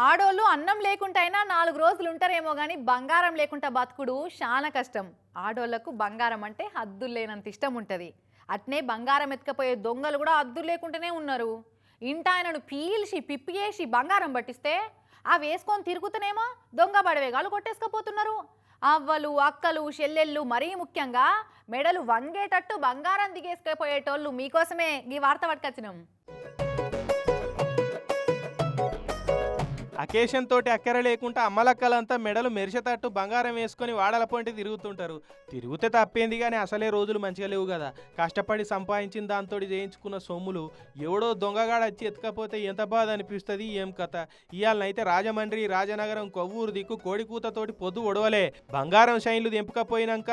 ఆడోళ్ళు అన్నం లేకుంటైనా నాలుగు రోజులు ఉంటారేమో కానీ బంగారం లేకుండా బతుకుడు చాలా కష్టం. ఆడోళ్ళకు బంగారం అంటే హద్దులు లేనంత ఇష్టం ఉంటుంది. అట్నే బంగారం ఎత్తుకపోయే దొంగలు కూడా హద్దులు లేకుండానే ఉన్నారు. ఇంట ఆయనను పీల్చి పిప్పియేసి బంగారం పట్టిస్తే ఆ వేసుకొని తిరుగుతూనేమో దొంగ బడవేగాలు కొట్టేసుకపోతున్నారు. అవ్వలు అక్కలు చెల్లెళ్ళు మరీ ముఖ్యంగా మెడలు వంగేటట్టు బంగారం దిగేసుకపోయేటోళ్ళు మీకోసమే ఈ వార్త పట్టుకొచ్చినాం. అకేషన్ తోటి అక్కర లేకుండా అమ్మలక్కలంతా మెడలు మెరిసేటట్టు బంగారం వేసుకొని వాడల పొంటి తిరుగుతుంటారు. తిరిగితే తప్పేంది కానీ అసలే రోజులు మంచిగా లేవు కదా. కష్టపడి సంపాదించిన దాంతో చేయించుకున్న సొమ్ములు ఎవడో దొంగగాడు వచ్చి ఎత్తుకపోతే ఎంత బాధ అనిపిస్తుంది ఏం కథ? ఇవాళనైతే రాజమండ్రి రాజనగరం కొవ్వూరు దిక్కు కోడికూతతోటి పొద్దు ఒడవలే. బంగారం శైన్లు దింపకపోయినాక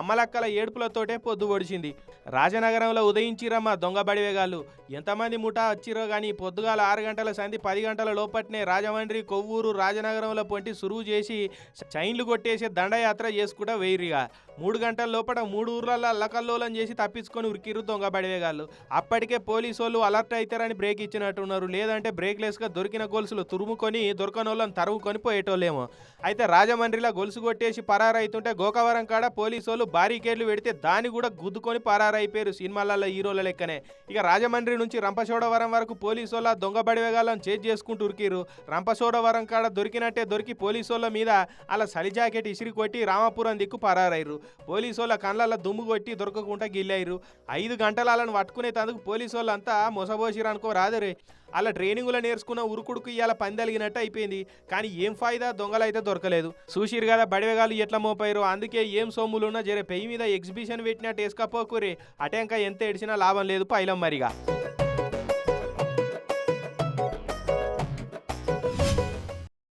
అమ్మలక్కల ఏడుపులతోటే పొద్దు ఒడిచింది. రాజనగరంలో ఉదయించిరమ్మా దొంగ బడివేగాళ్ళు. ఎంతమంది ముఠా వచ్చిరో కానీ పొద్దుగాల ఆరు గంటల సంధి పది గంటల లోపట్నే రాజమండ్రి కొవ్వూరు రాజనగరంలో పొంటి సురువు చేసి చైన్లు కొట్టేసి దండయాత్ర చేసుకుంటా వేయిరిగా. మూడు గంటల లోపల మూడు ఊర్లలో అల్లకల్లోలం చేసి తప్పించుకొని ఉరికిరు దొంగ బడివేగాళ్ళు. అప్పటికే పోలీసు వాళ్ళు అలర్ట్ అవుతారని బ్రేక్ ఇచ్చినట్టున్నారు. లేదంటే బ్రేక్లెస్గా దొరికిన గొలుసులు తురుముకొని దొరకనోళ్ళని తరుముకొని పోయేటోళ్ళేమో. అయితే రాజమండ్రిలో గొలుసు కొట్టేసి పరారైతుంటే గోకవరం కాడ పోలీసు వాళ్ళు బారికేడ్లు పెడితే దాన్ని కూడా గుద్దుకొని పరారైపోయారు సినిమాలలో హీరోల లెక్కనే. ఇక రాజమండ్రి నుంచి రంపచోడవరం వరకు పోలీసు వాళ్ళ దొంగ బడివేగాలను చేజ్ చేసుకుంటూ ఉరికిరు సోడవరం కాడ దొరికినట్టే దొరికి పోలీసు వాళ్ళ మీద అలా చలి జాకెట్ ఇసిరి కొట్టి రామాపురం దిక్కు పరారైరు పోలీసు వాళ్ళ కళ్ళల్లో దుమ్ము కొట్టి దొరకకుండా గిల్లారు ఐదు గంటల వాళ్ళని పట్టుకునే తందుకు పోలీసు వాళ్ళంతా మొసబోసిరు అనుకో రాదరే. అలా ట్రైనింగ్లో నేర్చుకున్న ఉరుకుడుకు ఇవాళ పందలిగినట్టు అయిపోయింది. కానీ ఏం ఫాయిదా? దొంగలు అయితే దొరకలేదు. చూసిరు కదా బడివేగాలు ఎట్లా మోపారు అందుకే ఏం సొమ్ములున్నా జరే పెయ్యి మీద ఎగ్జిబిషన్ పెట్టినట్టు వేసుకపోకూరి అటెంక ఎంత ఏడిచినా లాభం లేదు పైలం మరిగా.